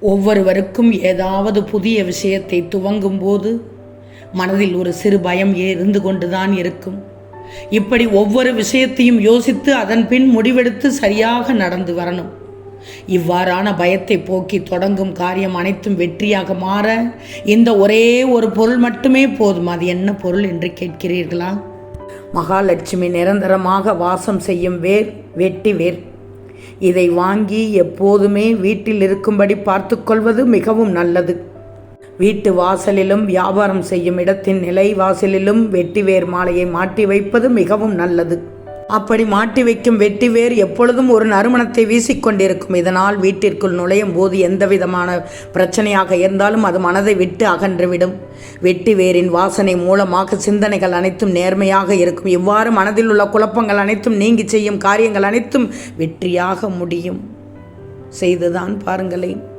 ஒவ்வொருவருக்கும் ஏதாவது புதிய விஷயத்தை துவங்கும்போது மனதில் ஒரு சிறு பயம் இருந்து கொண்டுதான் இருக்கும். இப்படி ஒவ்வொரு விஷயத்தையும் யோசித்து அதன் பின் முடிவெடுத்து சரியாக நடந்து வரணும். இவ்வாறான பயத்தை போக்கி தொடங்கும் காரியம் அனைத்தும் வெற்றியாக மாற இந்த ஒரே ஒரு பொருள் மட்டுமே போதும். அது என்ன பொருள் என்று கேட்கிறீர்களா? மகாலட்சுமி நிரந்தரமாக வாசம் செய்யும் வேர் வெட்டி வேர். இதை வாங்கி எப்போதுமே வீட்டில் இருக்கும்படி பார்த்துக்கொள்வது மிகவும் நல்லது. வீட்டு வாசலிலும் வியாபாரம் செய்யும் இடத்தின் நிலை வாசலிலும் வெட்டிவேர் மாலையை மாட்டி வைப்பது மிகவும் நல்லது. அப்படி மாட்டி வைக்கும் வெட்டி வேர் எப்பொழுதும் ஒரு நறுமணத்தை வீசிக்கொண்டிருக்கும். இதனால் வீட்டிற்குள் நுழையும் போது எந்த விதமான பிரச்சனையாக இருந்தாலும் அது மனதை விட்டு அகன்றுவிடும். வெட்டிவேரின் வாசனை மூலமாக சிந்தனைகள் அனைத்தும் நேர்மையாக இருக்கும். இவ்வாறு மனதில் உள்ள குழப்பங்கள் அனைத்தும் நீங்கி செய்யும் காரியங்கள் அனைத்தும் வெற்றியாக முடியும். செய்துதான் பாருங்களேன்.